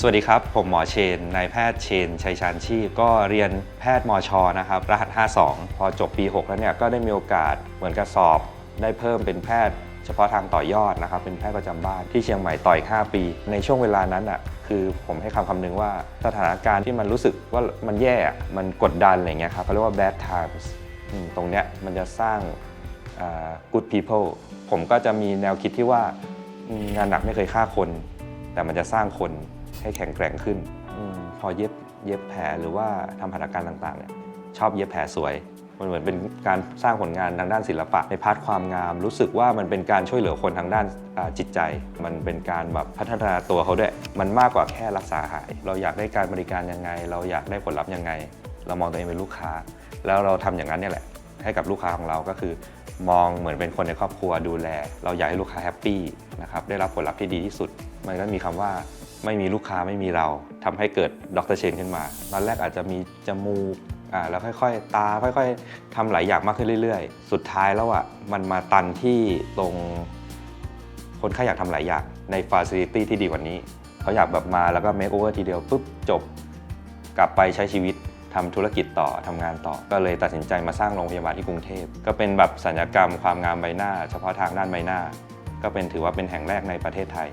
สวัสดีครับ ผมหมอเชน นายแพทย์เชน ชัยชาญชีพ ก็เรียนแพทย์มอชนะครับ รหัส 52 พอจบปี 6 แล้วเนี่ย ก็ได้มีโอกาสเหมือนกับสอบ ได้เพิ่มเป็นแพทย์เฉพาะทางต่อยอดนะครับ เป็นแพทย์ประจำบ้านที่เชียงใหม่ต่ออีก5ปี ในช่วงเวลานั้นอะ คือผมให้คำคำนึงว่าสถานการณ์ที่มันรู้สึกว่ามันแย่ มันกดดันอะไรเงี้ยครับเขาเรียกว่า bad times ตรงเนี้ยมันจะสร้าง good people ผมก็จะมีแนวคิดที่ว่างานหนักไม่เคยฆ่าคน แต่มันจะสร้างคน ให้แข็งแกร่งขึ้นอมพอเย็บเย็บแผลหรือว่าทำหัตถการต่างๆเนี่ยชอบเย็บแผลสวย มันเหมือนเป็นการสร้างผลงานทางด้านศิลปะ ในพาร์ทความงาม รู้สึกว่ามันเป็นการช่วยเหลือคนทางด้านอ่าจิตใจ มันเป็นการแบบพัฒนาตัวเขาด้วย มันมากกว่าแค่รักษาหาย เราอยากได้การบริการยังไง เราอยากได้ผลลัพธ์ยังไง เรามองตัวเองเป็นลูกค้า แล้วเราทำอย่างนั้นเนี่ยแหละ ให้กับลูกค้าของเราก็คือ มองเหมือนเป็นคนในครอบครัวดูแล เราอยากให้ลูกค้าแฮปปี้นะครับได้รับผลลัพธ์ที่ดีที่สุด มันก็มีคำว่า ไม่มีลูกค้าไม่มีเราทำให้เกิดดรเชนขึ้นมา ตอนแรกอาจจะมีจมูกอ่าแล้วค่อยๆ ตาค่อยๆทำหลายอย่างมากขึ้นเรื่อยๆ สุดท้ายแล้วอะมันมาตันที่ตรงคนไข้อยากทำหลายอย่างในฟ a ซิลิตี้ที่ดีกว่านี้ เขาอยากแบบมาแล้วก็เมคโอเวอร์ทีเดียวปุ๊บจบ กลับไปใช้ชีวิตทำธุรกิจต่อทำงานต่อ ก็เลยตัดสินใจมาสร้างโรงพยาบาลที่กรุงเทพ ก็เป็นแบบสัญญกรรมความงามใบหน้า เฉพาะทางด้านใบหน้า ก็เป็นถือว่าเป็นแห่งแรกในประเทศไทย